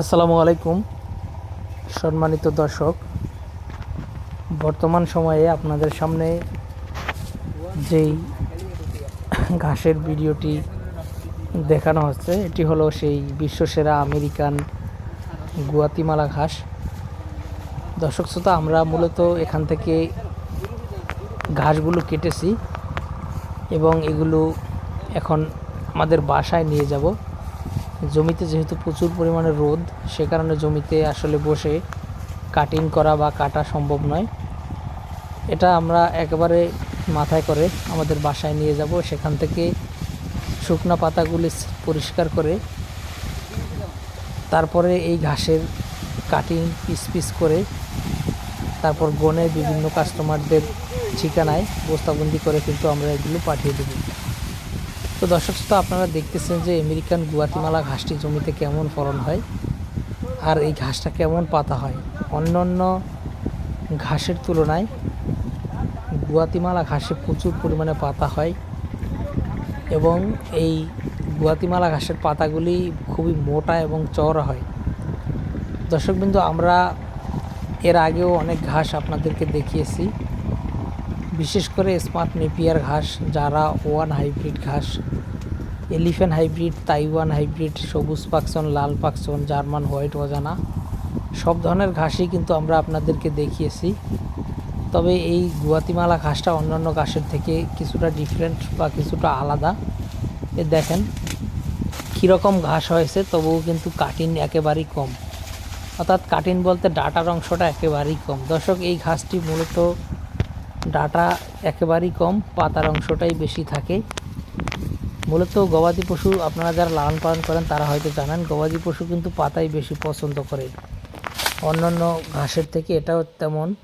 আসসালামু আলাইকুম, সম্মানিত দর্শক। বর্তমান সময়ে আপনাদের সামনে যেই ঘাসের ভিডিওটি দেখানো হচ্ছে, এটি হলো সেই বিশ্বসেরা আমেরিকান গুয়াতিমালা ঘাস। দর্শক শ্রোতা, আমরা মূলত এখান থেকে ঘাসগুলো কেটেছি এবং এগুলো এখন আমাদের বাসায় নিয়ে যাব। জমিতে যেহেতু প্রচুর পরিমাণে রোদ, সে কারণে জমিতে আসলে বসে কাটিং করা বা কাটা সম্ভব নয়। এটা আমরা একেবারে মাথায় করে আমাদের বাসায় নিয়ে যাব। সেখান থেকে শুকনো পাতাগুলি পরিষ্কার করে তারপরে এই ঘাসের কাটিং পিস পিস করে তারপর গনে বিভিন্ন কাস্টমারদের ঠিকানায় বস্তাবন্দি করে কিন্তু আমরা এগুলো পাঠিয়ে দেবো। তো দর্শক শ্রোতা, আপনারা দেখতেছেন যে আমেরিকান গুয়াতিমালা ঘাসটি জমিতে কেমন ফলন হয় আর এই ঘাসটা কেমন পাতা হয়? অন্য অন্য ঘাসের তুলনায় গুয়াতিমালা ঘাসে প্রচুর পরিমাণে পাতা হয় এবং এই গুয়াতিমালা ঘাসের পাতাগুলি খুবই মোটা এবং চওড়া হয়। দর্শকবিন্দু, আমরা এর আগেও অনেক ঘাস আপনাদেরকে দেখিয়েছি। বিশেষ করে স্মার্ট নেপিয়ার ঘাস যারা ওয়ান হাইব্রিড ঘাস, এলিফ্যান্ট হাইব্রিড, তাইওয়ান হাইব্রিড, সবুজ পাকসন, লাল পাকসন, জার্মান হোয়াইট অজানা, সব ধরনের ঘাসই কিন্তু আমরা আপনাদেরকে দেখিয়েছি। তবে এই গুয়াতিমালা ঘাসটা অন্যান্য ঘাসের থেকে কিছুটা ডিফারেন্ট বা কিছুটা আলাদা। এ দেখেন, কীরকম ঘাস হয়েছে, তবুও কিন্তু কাটিং একেবারেই কম। অর্থাৎ কাটিং বলতে ডাটার অংশটা একেবারেই কম। দর্শক, এই ঘাসটি মূলত ডাটা একেবারেই কম, পাতার অংশটাই বেশি থাকে। মূলত গবাদি পশু আপনারা যারা লালন পালন করেন, তারা হয়তো জানেন, গবাদি পশু কিন্তু পাতাই বেশি পছন্দ করে। অন্যান্য ঘাসের থেকে এটাও তেমন।